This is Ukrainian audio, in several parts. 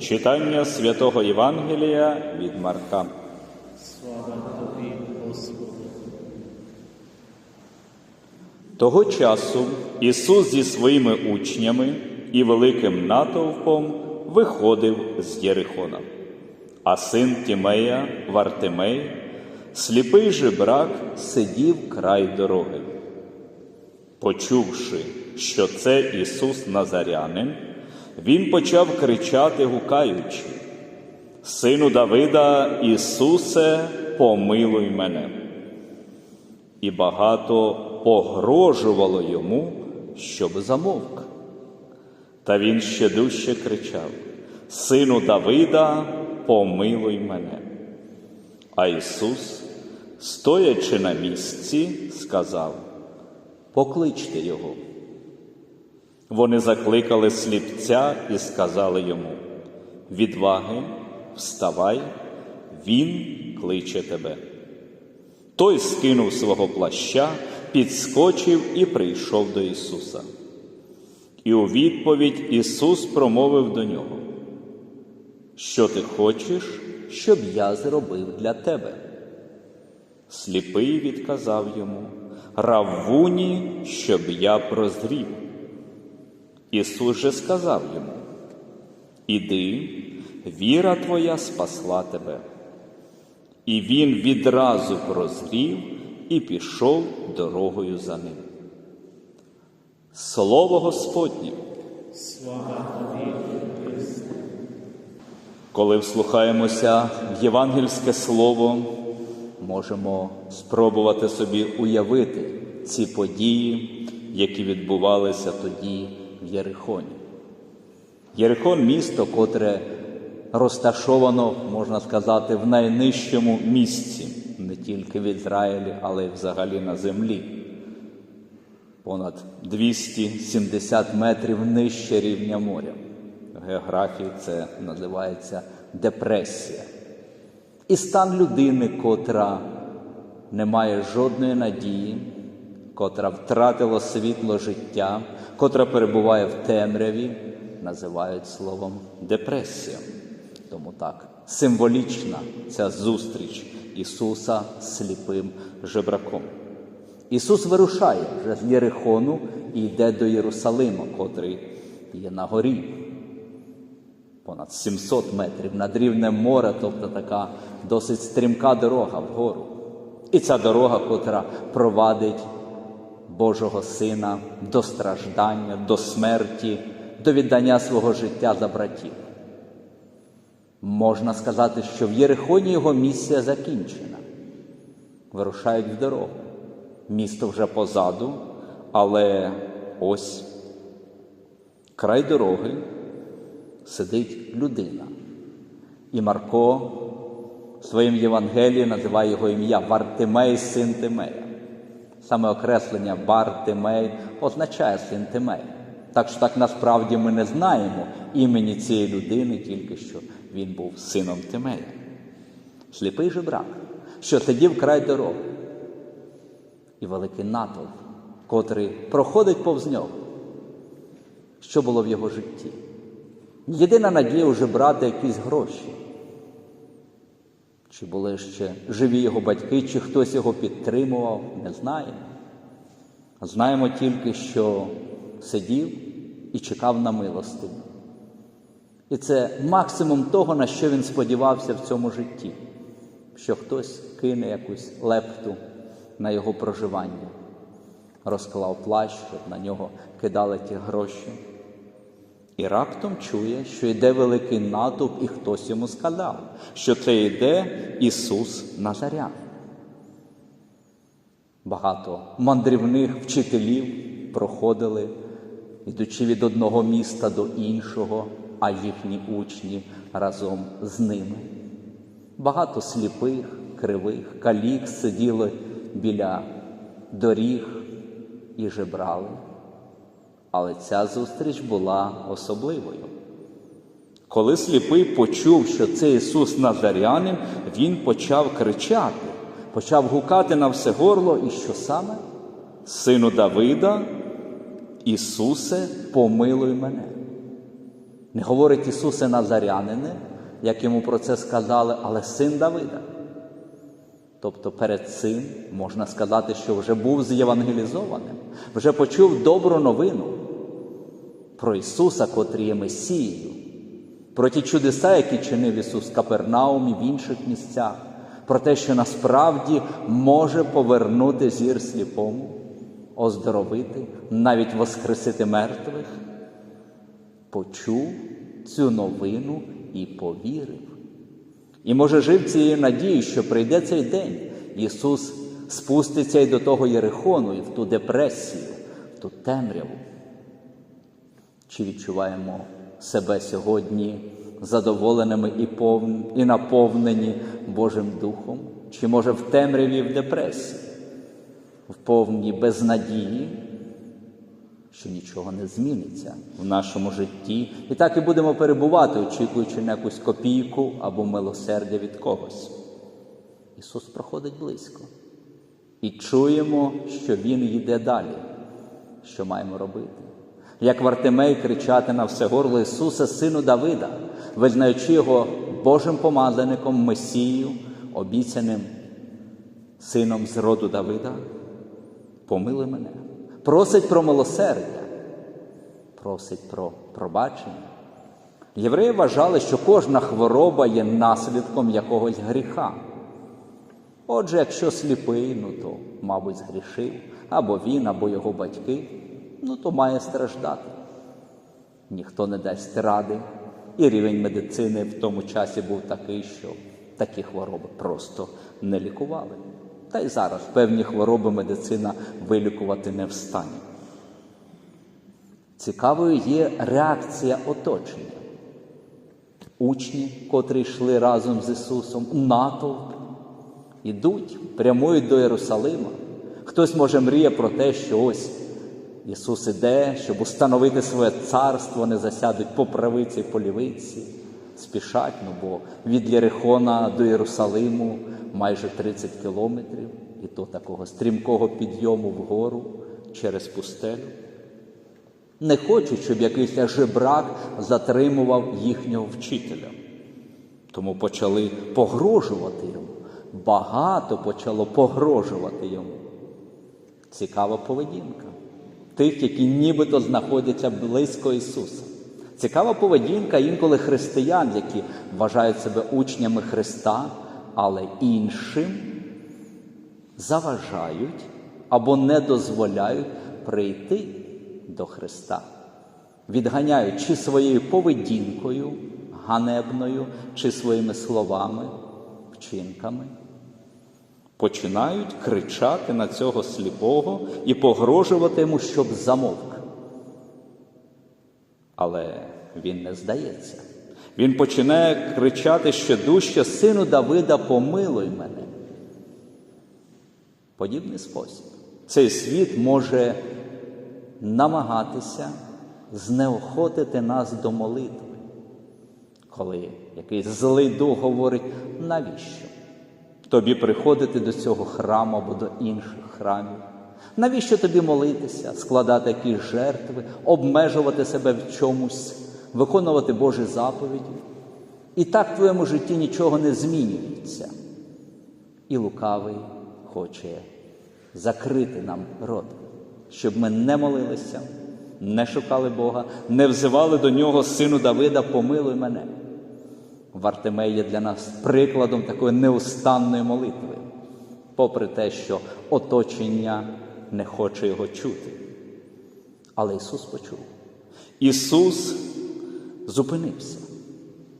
Читання святого Євангелія від Марка. Слава тобі, Господи. Того часу Ісус зі своїми учнями і великим натовпом виходив з Єрихона. А син Тімея, Вартимей, сліпий жебрак, сидів край дороги. Почувши, що це Ісус Назарянин, він почав кричати, гукаючи: Сину Давида, Ісусе, помилуй мене. І багато погрожувало йому, щоб замовк. Та він ще дужче кричав: Сину Давида, помилуй мене. А Ісус, стоячи на місці, сказав: Покличте його. Вони закликали сліпця і сказали йому: Відваги, вставай, він кличе тебе. Той скинув свого плаща, підскочив і прийшов до Ісуса. І у відповідь Ісус промовив до нього: Що ти хочеш, щоб я зробив для тебе? Сліпий відказав йому, Раввуні, щоб я прозрів. Ісус же сказав йому: Іди, віра твоя спасла тебе. І він відразу прозрів і пішов дорогою за ним. Слово Господнє. Слава тобі, Христе. Коли вслухаємося в євангельське слово, можемо спробувати собі уявити ці події, які відбувалися тоді Єрихоні. Єрихон місто, котре розташовано, можна сказати, в найнижчому місці, не тільки в Ізраїлі, але й взагалі на землі. Понад 270 метрів нижче рівня моря. В географії це називається депресія. І стан людини, котра не має жодної надії, котра втратила світло життя, котра перебуває в темряві, називають словом депресія. Тому так символічна ця зустріч Ісуса сліпим жебраком. Ісус вирушає вже з Єрихону і йде до Єрусалима, котрий є на горі. Понад 700 метрів над рівнем моря, тобто така досить стрімка дорога вгору. І ця дорога, котра провадить Божого Сина до страждання, до смерті, до віддання свого життя за братів. Можна сказати, що в Єрихоні його місія закінчена. Вирушають в дорогу. Місто вже позаду, але ось край дороги сидить людина. І Марко в своїм Євангелії називає його ім'я Вартимей, син Тимея. Саме окреслення Вартимей означає син Тимея. Так що так насправді ми не знаємо імені цієї людини, тільки що він був сином Тимея. Сліпий жебрак, що сидів край дороги. І великий натовп, котрий проходить повз нього. Що було в його житті? Єдина надія вже брати якісь гроші. Чи були ще живі його батьки, чи хтось його підтримував, не знаємо. Знаємо тільки, що сидів і чекав на милостиню. І це максимум того, на що він сподівався в цьому житті, що хтось кине якусь лепту на його проживання, розклав плащ, щоб на нього кидали ті гроші. І раптом чує, що йде великий натовп, і хтось йому сказав, що це йде Ісус Назарян. Багато мандрівних вчителів проходили, ідучи від одного міста до іншого, а їхні учні разом з ними. Багато сліпих, кривих, калік сиділи біля доріг і жебрали. Але ця зустріч була особливою. Коли сліпий почув, що це Ісус Назарянин, він почав кричати, почав гукати на все горло, і що саме? Сину Давида, Ісусе, помилуй мене. Не говорить Ісусе Назарянине, як йому про це сказали, але син Давида. Тобто перед цим можна сказати, що вже був зєвангелізованим, вже почув добру новину про Ісуса, котрий є Месією, про ті чудеса, які чинив Ісус в Капернаумі в інших місцях, про те, що насправді може повернути зір сліпому, оздоровити, навіть воскресити мертвих, почув цю новину і повірив. І може жив цією надією, що прийде цей день, Ісус спуститься й до того Єрихону, і в ту депресію, в ту темряву. Чи відчуваємо себе сьогодні задоволеними і, пов... і наповнені Божим Духом? Чи може в темряві в депресії, в повній безнадії, що нічого не зміниться в нашому житті, і так і будемо перебувати, очікуючи на якусь копійку або милосердя від когось. Ісус проходить близько. І чуємо, що Він йде далі. Що маємо робити? Як Вартимей кричати на все горло Ісуса, Сину Давида, визнаючи його Божим помазаником, Месією, обіцяним сином з роду Давида, помили мене. Просить про милосердя, просить про пробачення. Євреї вважали, що кожна хвороба є наслідком якогось гріха. Отже, якщо сліпий, ну то, мабуть, згрішив, або він, або його батьки, ну то має страждати. Ніхто не дасть ради, і рівень медицини в тому часі був такий, що такі хвороби просто не лікували. Та й зараз певні хвороби медицина вилікувати не встане. Цікавою є реакція оточення. Учні, котрі йшли разом з Ісусом, натовп, ідуть, прямують до Єрусалима. Хтось може мріє про те, що ось Ісус іде, щоб установити своє царство, не засядуть по правиці по лівиці, спішать, ну бо від Єрихона до Єрусалиму майже 30 кілометрів, і то такого стрімкого підйому вгору через пустелю. Не хочуть, щоб якийсь жебрак затримував їхнього вчителя. Тому почали погрожувати йому. Багато почало погрожувати йому. Цікава поведінка тих, які нібито знаходяться близько Ісуса. Цікава поведінка інколи християн, які вважають себе учнями Христа, але іншим заважають або не дозволяють прийти до Христа, відганяють чи своєю поведінкою ганебною, чи своїми словами, вчинками. Починають кричати на цього сліпого і погрожувати йому, щоб замовк. Але він не здається. Він починає кричати ще дужче, сину Давида, помилуй мене. Подібний спосіб. Цей світ може намагатися знеохотити нас до молитви, коли якийсь злий дух говорить, навіщо? Тобі приходити до цього храму або до інших храмів. Навіщо тобі молитися, складати якісь жертви, обмежувати себе в чомусь, виконувати Божі заповіді? І так в твоєму житті нічого не змінюється. І лукавий хоче закрити нам рот, щоб ми не молилися, не шукали Бога, не взивали до нього сину Давида, помилуй мене. Вартимей є для нас прикладом такої неустанної молитви, попри те, що оточення не хоче його чути. Але Ісус почув. Ісус зупинився.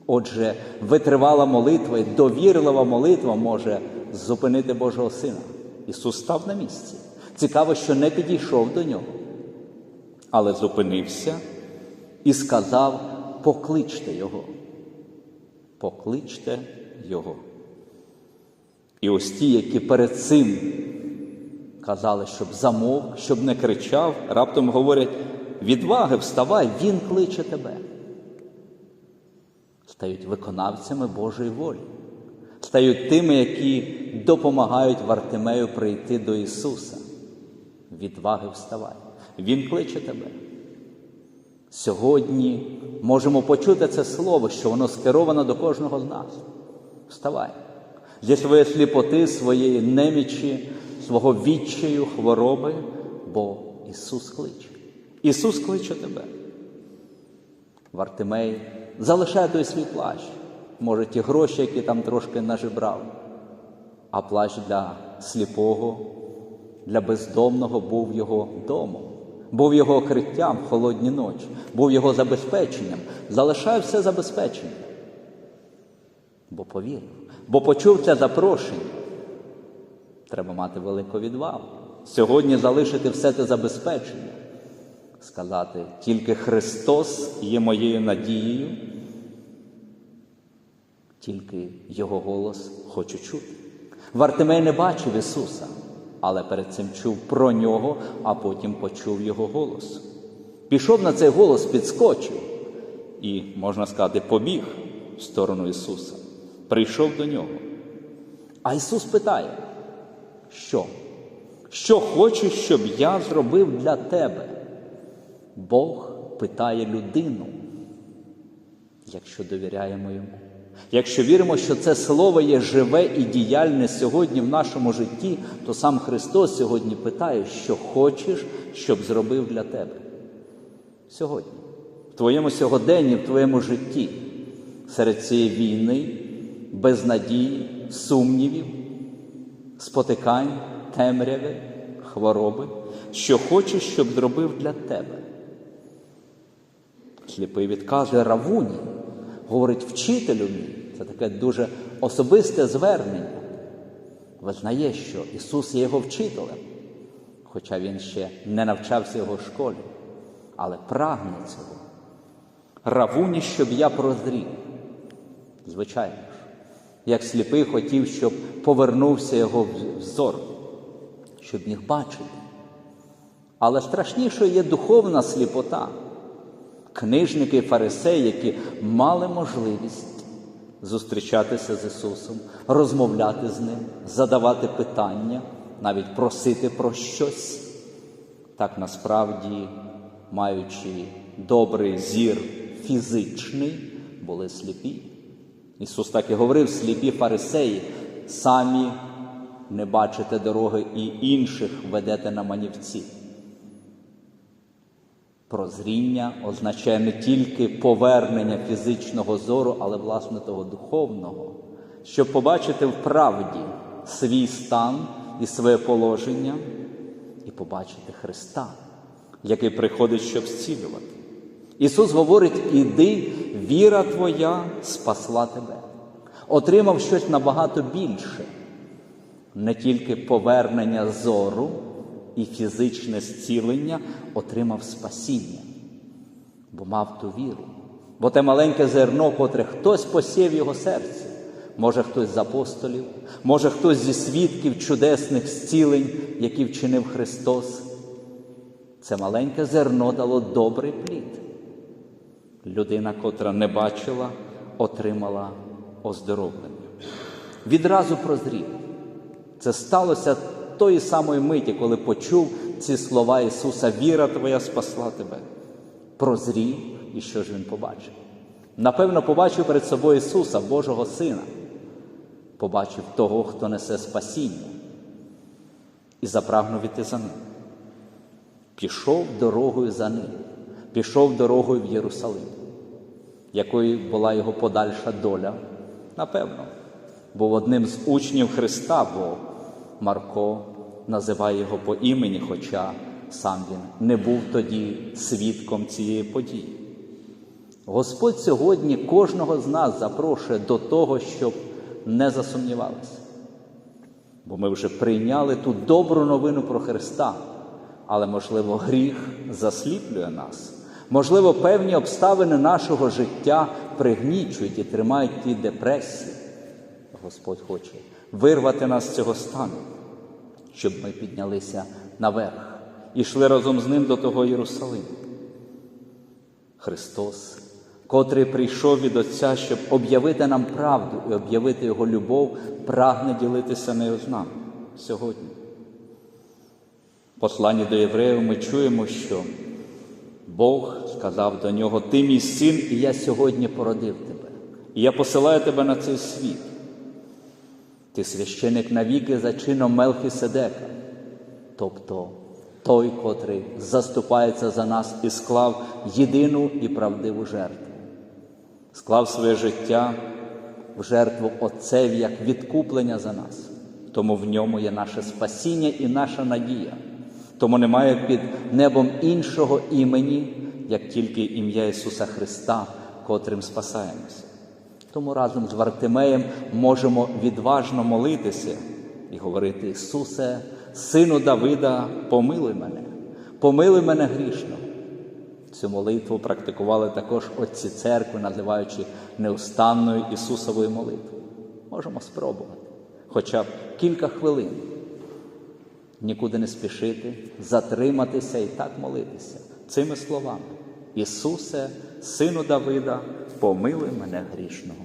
Отже, витривала молитва і довірлива молитва може зупинити Божого Сина. Ісус став на місці. Цікаво, що не підійшов до нього, але зупинився і сказав: покличте Його покличте Його. І ось ті, які перед цим казали, щоб замовк, щоб не кричав, раптом говорять: відваги, вставай, Він кличе тебе. Стають виконавцями Божої волі, стають тими, які допомагають Вартимею прийти до Ісуса. Відваги вставай. Він кличе тебе. Сьогодні можемо почути це слово, що воно скеровано до кожного з нас. Вставай зі своєї сліпоти, своєї немічі, свого відчаю, хвороби, бо Ісус кличе. Ісус кличе тебе. Вартимей, залишай той свій плащ, може ті гроші, які там трошки нажибрав, а плащ для сліпого, для бездомного був його домом, був його укриттям в холодні ночі, був його забезпеченням. Залишай все забезпечення. Бо повірив, бо почув це запрошення. Треба мати велику відвагу. Сьогодні залишити все це забезпечення сказати, тільки Христос є моєю надією, тільки Його голос хочу чути. Вартимей не бачив Ісуса, але перед цим чув про нього, а потім почув Його голос. Пішов на цей голос, підскочив і, можна сказати, побіг в сторону Ісуса. Прийшов до нього. А Ісус питає, що? Що хочеш, щоб я зробив для тебе? Бог питає людину, якщо довіряємо йому. Якщо віримо, що це слово є живе і діяльне сьогодні в нашому житті, то сам Христос сьогодні питає, що хочеш, щоб зробив для тебе. Сьогодні, в твоєму сьогоденні, в твоєму житті, серед цієї війни, безнадії, сумнівів, спотикань, темряви, хвороби, що хочеш, щоб зробив для тебе. Сліпий відказує Равуні, говорить вчителю мій. Це таке дуже особисте звернення. Визнає, що Ісус є його вчителем, хоча він ще не навчався його в школі, але прагне цього. Равуні, щоб я прозрів. Звичайно ж, як сліпий хотів, щоб повернувся його взор, щоб міг бачити. Але страшнішою є духовна сліпота. Книжники фарисеї, які мали можливість зустрічатися з Ісусом, розмовляти з Ним, задавати питання, навіть просити про щось, так насправді, маючи добрий зір фізичний, були сліпі. Ісус так і говорив: сліпі фарисеї, самі не бачите дороги і інших ведете на манівці. Прозріння означає не тільки повернення фізичного зору, але власне того духовного, щоб побачити в правді свій стан і своє положення, і побачити Христа, який приходить, щоб зцілювати. Ісус говорить: іди, віра твоя спасла тебе. Отримав щось набагато більше, не тільки повернення зору і фізичне зцілення, отримав спасіння, бо мав ту віру. Бо те маленьке зерно, котре хтось посів його серці, може хтось з апостолів, може хтось зі свідків чудесних зцілень, які вчинив Христос. Це маленьке зерно дало добрий плід. Людина, котра не бачила, отримала оздоровлення. Відразу прозрів. Це сталося тої самої миті, коли почув ці слова Ісуса, віра твоя спасла тебе. Прозрів, і що ж він побачив? Напевно, побачив перед собою Ісуса, Божого Сина, побачив того, хто несе спасіння, і запрагнув іти за ним. Пішов дорогою за ним, пішов дорогою в Єрусалим, якою була його подальша доля, напевно, був одним з учнів Христа, бо Марко називає його по імені, хоча сам він не був тоді свідком цієї події. Господь сьогодні кожного з нас запрошує до того, щоб не засумнівалися. Бо ми вже прийняли ту добру новину про Христа, але, можливо, гріх засліплює нас. Можливо, певні обставини нашого життя пригнічують і тримають ті депресії. Господь хоче вирвати нас з цього стану, щоб ми піднялися наверх і йшли разом з ним до того Єрусалиму. Христос, котрий прийшов від Отця, щоб об'явити нам правду і об'явити Його любов, прагне ділитися нею з нами сьогодні. Посланні до євреїв ми чуємо, що Бог сказав до нього: Ти мій син, і я сьогодні породив тебе, і я посилаю тебе на цей світ. Ти священик навіки за чином Мелхіседека, тобто той, котрий заступається за нас і склав єдину і правдиву жертву, склав своє життя в жертву Отцеві як відкуплення за нас. Тому в ньому є наше спасіння і наша надія. Тому немає під небом іншого імені, як тільки ім'я Ісуса Христа, котрим спасаємося. Тому разом з Вартимеєм можемо відважно молитися і говорити: Ісусе, Сину Давида, помилуй мене, помилуй мене грішно. Цю молитву практикували також отці церкви, називаючи неустанною Ісусовою молитвою. Можемо спробувати хоча б кілька хвилин. Нікуди не спішити, затриматися і так молитися цими словами. Ісусе, Сину Давида, помилуй мене грішного.